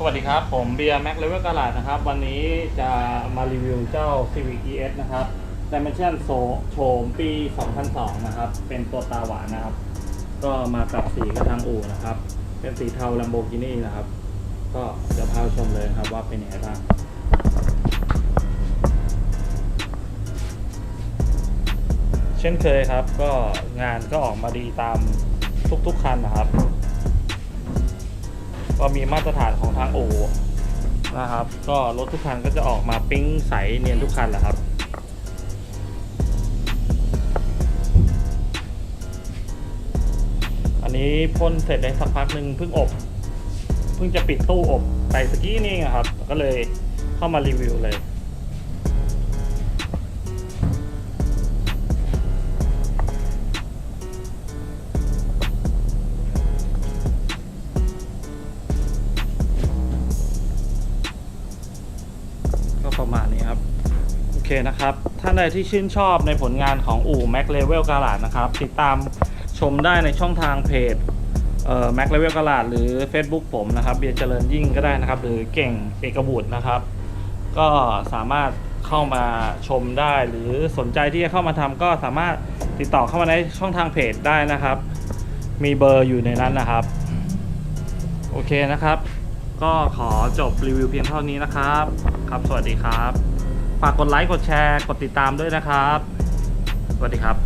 สวัสดีครับ ผมเบียร์แม็กเลเวลกาลาดนะครับ วันนี้จะมารีวิวเจ้า Civic ES นะครับ Dimension โซโฉมปี 2002 นะครับ เป็นตัวตาหวานนะครับ ก็มากับสีกระทางอู่นะครับ เป็นสีเทา Lamborghini นะครับ ก็เดี๋ยวพาชมเลยครับว่าเป็นยังไงบ้างเช่นเคยครับ ก็งานก็ออกมาดีตามทุกๆคันนะครับ ก็มีมาตรฐานของทางโอนะครับ ก็รถทุกคันก็จะออกมาปิ้งใสเนียนทุกคันแหละครับอันนี้พ่นเสร็จได้สักพักหนึ่งเพิ่งอบเพิ่งจะปิดตู้อบไปสกี้นี่เองอะครับ ก็เลยเข้ามารีวิวเลย ประมาณนี้ครับ โอเคนะครับ ท่านใดที่ชื่นชอบในผลงานของอู่ Mac Level กาลาดนะครับ ติดตามชมได้ในช่องทางเพจเอ่อ Mac Level กาลาดหรือ Facebook ผมนะครับเบียร์เจริญยิ่งก็ได้นะครับ หรือเก่งเอกบุตรนะครับ ก็สามารถเข้ามาชมได้ หรือสนใจที่จะเข้ามาทำก็สามารถติดต่อเข้ามาในช่องทางเพจได้นะครับ มีเบอร์อยู่ในนั้นนะครับ โอเคนะครับ ก็ขอจบรีวิวเพียงเท่านี้นะครับ ครับ สวัสดีครับ ฝากกดไลค์ กดแชร์ กดติดตามด้วยนะครับ สวัสดีครับ